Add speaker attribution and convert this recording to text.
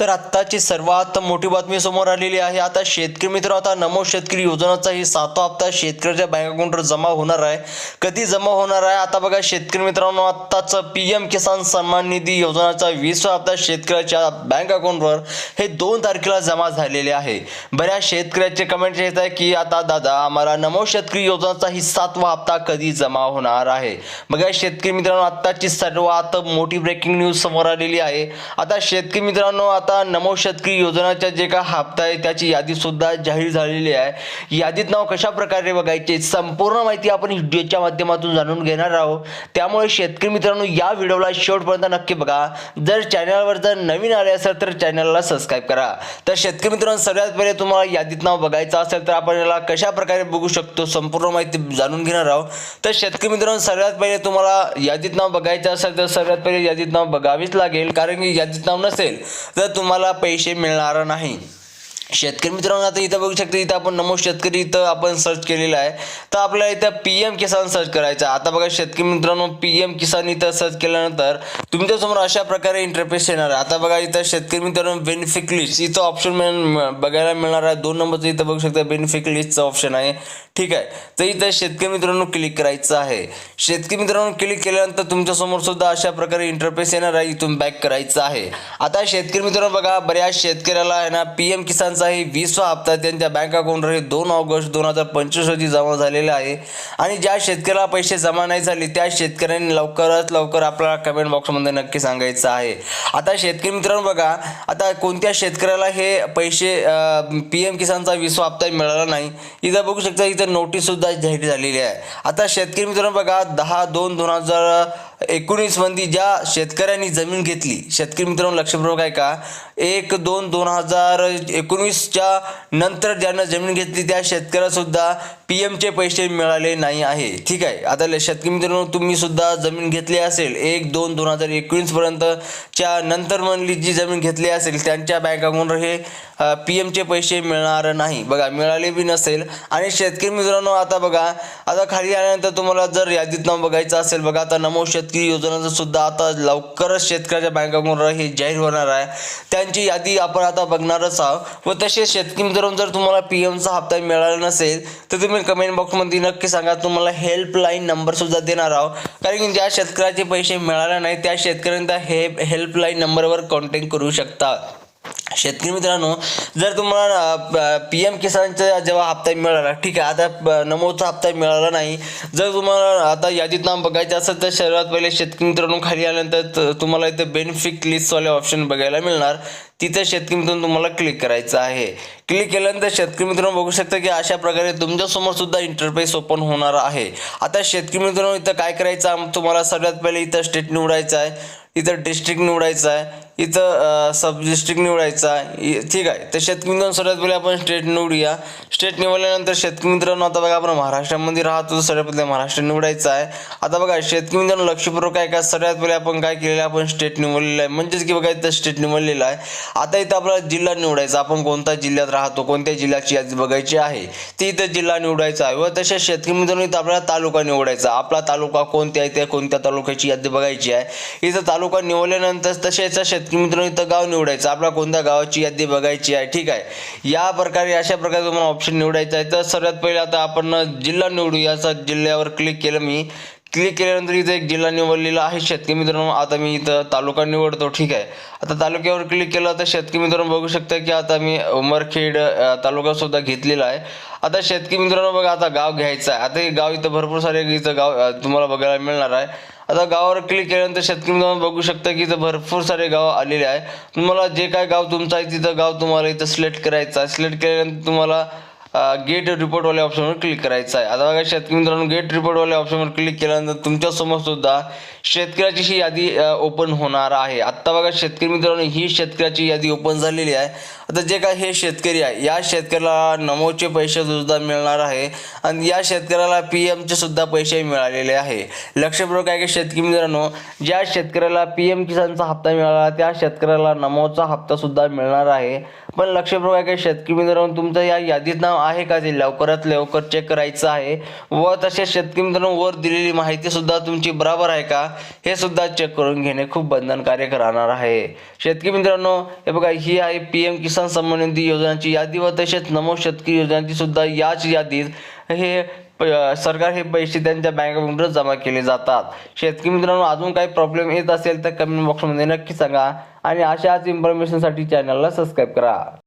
Speaker 1: तर आत्ताची सर्वात मोठी बातमी समोर आलेली आहे. आता शेतकरी मित्र आता नमो शेतकरी योजनाचा ही सातवा हप्ता शेतकऱ्याच्या बँक अकाउंटवर जमा होणार आहे. कधी जमा होणार आहे? आता बघा शेतकरी मित्रांनो आत्ताच पी एम किसान सन्मान निधी योजनाचा वीसवा हप्ता शेतकऱ्याच्या बँक अकाउंटवर हे दोन तारखेला जमा झालेले आहे. बऱ्याच शेतकऱ्याचे कमेंट येत आहे की आता दादा आम्हाला नमो शेतकरी योजनाचा ही सातवा हप्ता कधी जमा होणार आहे? बघा शेतकरी मित्रांनो आत्ताची सर्वात मोठी ब्रेकिंग न्यूज समोर आलेली आहे. आता शेतकरी मित्रांनो आता आता नमो शेतकरी योजनाच्या जे का हप्ता आहे त्याची यादी सुद्धा जाहीर झालेली आहे. यादीत नाव कशा प्रकारे बघायचे संपूर्ण माहिती आपण व्हिडिओच्या माध्यमातून जाणून घेणार आहोत. त्यामुळे शेतकरी मित्रांनो या व्हिडिओला शेवटपर्यंत नक्की बघा. जर चॅनलवर जर नवीन आले असेल तर चॅनलला सबस्क्राईब करा. तर शेतकरी मित्रांनो सगळ्यात पहिले तुम्हाला यादीत नाव बघायचं असेल तर आपण याला कशा प्रकारे बघू शकतो संपूर्ण माहिती जाणून घेणार आहोत. तर शेतकरी मित्रांनो सगळ्यात पहिले तुम्हाला यादीत नाव बघायचं असेल तर सगळ्यात पहिले यादीत नाव बघावीच लागेल कारण की यादीत नाव नसेल. तर तुम्हाला पैसे मिळणार नाही. शेतकरी मित्रांनो आता इथं बघू शकता इथं आपण नमो शेतकरी इथं आपण सर्च केलेलं आहे. तर आपल्याला इथं पी एम किसान सर्च करायचं आहे. आता बघा शेतकरी मित्रांनो पी एम किसान इथं सर्च केल्यानंतर तुमच्यासमोर अशा प्रकारे इंटरफेस येणार आहे. आता बघा इथं शेतकरी मित्रांनो बेनिफिट लिस्ट इथं ऑप्शन बघायला मिळणार आहे. दोन नंबरचं इथं बघू शकता बेनिफिट लिस्टचं ऑप्शन आहे. ठीक आहे. तर इथं शेतकरी मित्रांनो क्लिक करायचं आहे. शेतकरी मित्रांनो क्लिक केल्यानंतर तुमच्यासमोर सुद्धा अशा प्रकारे इंटरफेस येणार आहे. इथून बॅक करायचं आहे. आता शेतकरी मित्रांनो बघा बऱ्याच शेतकऱ्याला आहे ना पी एम किसान त्यांचाही वीसवा हप्ता त्यांच्या बँक अकाउंटवर हे दोन ऑगस्ट दोन हजार पंचवीस रोजी जमा झालेला आहे. आणि ज्या शेतकऱ्याला पैसे जमा नाही झाले त्या शेतकऱ्यांनी लवकरात लवकर आपल्याला कमेंट बॉक्समध्ये नक्की सांगायचं आहे. आता शेतकरी मित्रांनो बघा आता कोणत्या शेतकऱ्याला हे पैसे पी एम किसानचा वीसवा हप्ता मिळाला नाही इथं बघू शकता इथं नोटीस सुद्धा जाहीर झालेली आहे. आता शेतकरी मित्रांनो बघा दहा दोन दोन हजार एकोणीसमध्ये ज्या शेतकऱ्यांनी जमीन घेतली शेतकरी मित्रांनो लक्षपूर्वक आहे का? एक दोन दोन हजार एकोणीसच्या नंतर ज्यांना जमीन घेतली त्या शेतकऱ्यासुद्धा पी एमचे पैसे मिळाले नाही आहे. ठीक आहे. आता ल- शेतकरी मित्रांनो तुम्ही सुद्धा जमीन घेतली असेल एक दोन दोन हजार एकवीसपर्यंतच्या नंतर म्हणली जी जमीन घेतली असेल त्यांच्या बँक अकाउंटवर हे पी एमचे पैसे मिळणार नाही. बघा मिळाले बी नसेल. आणि शेतकरी मित्रांनो आता बघा आता खाली आल्यानंतर तुम्हाला जर यादीत नाव बघायचं असेल बघा आता नमो शेतकरी योजनाचं सुद्धा आता लवकरच शेतकऱ्याच्या बँक अकाउंटवर हे जाहीर होणार आहे. त्यांची यादी आपण आता बघणारच आहोत. व तसेच शेतकरी मित्रांनो जर तुम्हाला पी एमचा हप्ता मिळाला नसेल तर तुम्ही कमेंट बॉक्समध्ये नक्की सांगा तुम्हाला हेल्पलाईन नंबरसुद्धा देणार आहोत. कारण की ज्या शेतकऱ्याचे पैसे मिळाले नाही त्या शेतकऱ्यांना हे हेल्पलाईन नंबरवर कॉन्टॅक्ट करू शकता. शेतकरी मित्रांनो जर तुम्हाला पी एम किसानचा जेव्हा हप्ता मिळाला ठीक आहे आता नमोचा हप्ता मिळाला नाही जर तुम्हाला आता यादीत नाव बघायचं असेल तर सर्वात पहिले शेतकरी मित्रांनो खाली आल्यानंतर त- तुम्हाला इथं बेनिफिट लिस्टवाले ऑप्शन बघायला मिळणार. तिथं शेतकरी मित्रांनो तुम्हाला क्लिक करायचं आहे. क्लिक केल्यानंतर शेतकरी मित्रांनो बघू शकता की अशा प्रकारे तुमच्यासमोर सुद्धा इंटरफेस ओपन होणार आहे. आता शेतकरी मित्रांनो इथं काय करायचं? तुम्हाला सगळ्यात पहिले इथं स्टेट निवडायचं आहे. इथं डिस्ट्रिक्ट निवडायचं आहे. इथं सब डिस्ट्रिक्ट निवडायचा. आहे ठीक आहे. तर शेतकरी मित्रांनो सर्वात पहिले आपण स्टेट निवडूया. स्टेट निवडल्यानंतर शेतकरी मित्रांनो आता बघा आपण महाराष्ट्रामध्ये राहतो तर सर्वात पहिले महाराष्ट्र निवडायचं आहे. आता बघा शेतकरी मित्रांनो लक्षपूर्वक आहे का सगळ्यात पहिले आपण काय केलेलं आहे? आपण स्टेट निवडलेलं आहे. म्हणजेच की बघा इथं स्टेट निवडलेलं आहे. आता इथं आपला जिल्हा निवडायचा. आपण कोणत्या जिल्ह्यात राहतो कोणत्या जिल्ह्याची यादी बघायची आहे? ती इथं जिल्हा निवडायचा आहे. व तसेच शेतकरी मित्रांनो इथं आपल्याला तालुका निवडायचा. आपला तालुका कोणत्या आहे त्या कोणत्या तालुक्याची यादी बघायची आहे? इथं तालुका निवडल्यानंतर तसेच शेतकरी मित्रांनो इथं गाव निवडायचं. आपल्या कोणत्या गावाची यादी बघायची आहे? ठीक आहे. या प्रकारे अशा प्रकारे तुम्हाला ऑप्शन निवडायचं आहे. तर सर्वात पहिले आता आपण जिल्हा निवडू. याचा जिल्ह्यावर क्लिक केलं मी. क्लिक केल्यानंतर इथं एक जिल्हा निवडलेला आहे शेतकरी मित्रांनो. आता मी इथं तालुका निवडतो ठीक आहे. आता तालुक्यावर क्लिक केलं तर शेतकरी मित्रांनो बघू शकता की आता मी उमरखेड तालुकासुद्धा तालुका सुद्धा घेतलेला आहे. आता शेतकरी मित्रांनो बघा आता गाव घ्यायचं आहे. आता हे गाव इथं भरपूर सारे इथं गाव तुम्हाला बघायला मिळणार आहे. आता गावावर क्लिक केल्यानंतर शेतकरी मित्रांनो बघू शकता की इथं भरपूर सारे गाव आलेले आहे. तुम्हाला जे काय गाव तुमचं आहे तिथं गाव तुम्हाला इथं सिलेक्ट करायचं आहे. सिलेक्ट केल्यानंतर तुम्हाला गेट रिपोर्टवाल्या ऑप्शनवर क्लिक करायचं आहे. आता बघा शेतकरी मित्रांनो गेट रिपोर्टवाल्या ऑप्शनवर क्लिक केल्यानंतर तुमच्यासमोर सुद्धा शेतकऱ्याची ही यादी ओपन होणार आहे. आत्ता बघा शेतकरी मित्रांनो ही शेतकऱ्याची यादी ओपन झालेली आहे. आता जे काय हे शेतकरी आहे या शेतकऱ्याला नमोचे पैसे सुद्धा मिळणार आहे आणि या शेतकऱ्याला पी एमचे सुद्धा पैसे मिळालेले आहे. लक्षपूर्वक आहे की शेतकरी मित्रांनो ज्या शेतकऱ्याला पी एम किसानचा हप्ता मिळाला त्या शेतकऱ्याला नमोचा हप्ता सुद्धा मिळणार आहे. पण लक्षपूर्वक आहे की शेतकरी मित्रांनो तुमचं या यादीत नाव आहे का? ते लवकरात लवकर चेक करायचं आहे. व तसेच शेतकरी मित्रांनो वर दिलेली माहिती सुद्धा तुमची बराबर आहे का? हे सुद्धा चेक करून घेणे खूप बंधनकारक राहणार आहे. शेतकरी मित्रांनो हे बघा ही आहे पी एम किसान सन्मान निधी योजनांची यादी व तसेच नमो शेतकरी योजनांची सुद्धा याच यादीत हे सरकार हे पैसे त्यांच्या बँक अकाउंटवर जमा केले जातात. शेतकरी मित्रांनो अजून काही प्रॉब्लेम येत असेल तर कमेंट बॉक्समध्ये नक्की सांगा. आणि अशाच इन्फॉर्मेशनसाठी चॅनलला सबस्क्राईब करा.